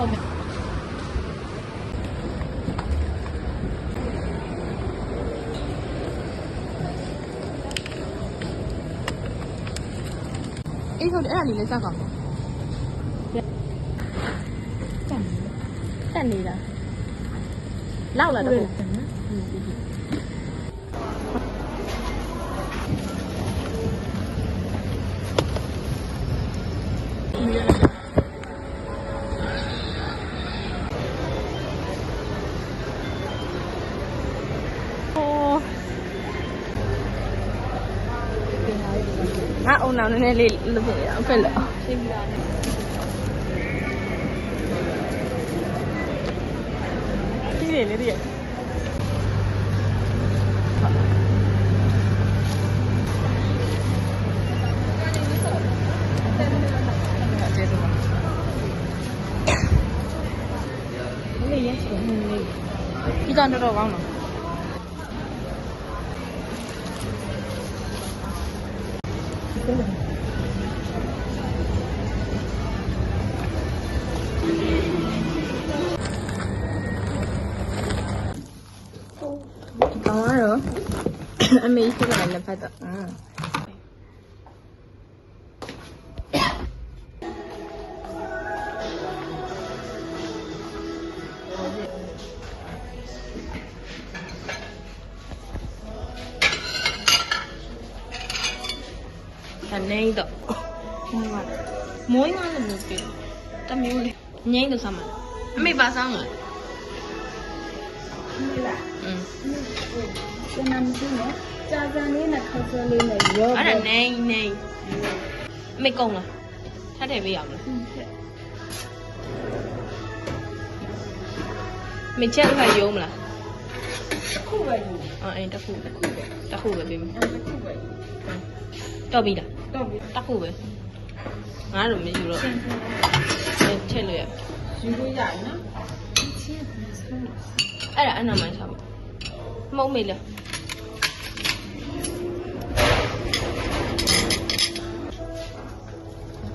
thôi mình ít thôi nữa là lì sao ra còn Tần gì đó? Lau là đâu? က်နေတာလောက်လာတော့ငါအုံနောက်နည်းနည်းလေးလုပ်ပြရအောင်ဖ က်လို့ရှင်းပြရတယ်ကြီးတယ်လေတည်းလေးရက်ချင်နေနေဒီကောင်တော်တော်ကောင်းတော့ နေတော့မွေးမလည်းမပြေတမျိုးလေးငိမ့်တော့ဆမ်းမအမေပါဆောင်လားနေလားอืมကျန်တာမရှိနဲ့ကြာကြာလေးနဲ့ခောက်ဆွဲလေးနဲ့ရောအဲ့ဒါနေနေအမေကုန်လားထပ်ထည့်ပေးရအောင်လားမချက်ခါရုံးမလားခုပဲယူအော်အဲ့တစ်ခုတစ်ခုပဲတစ်ခုပဲပေးမယ်အဲ့ဒါခုပဲတော့ပြီလား တော့ပြီတစ်ခုပဲငါတို့မယူတော့ဆင်းဆင်းအဲ့ချက်လို့ရယူလို့ရတယ်နော်ချင်းဆင်းအဲ့ဒါအနာမိုင်းဆောင်မုံမေးလား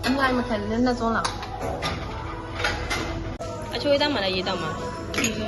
အမိုင်းမခံလည်းနှစ်စုံလောက်အချိုးသားမှလည်းရေးတော့မှာဒီလေ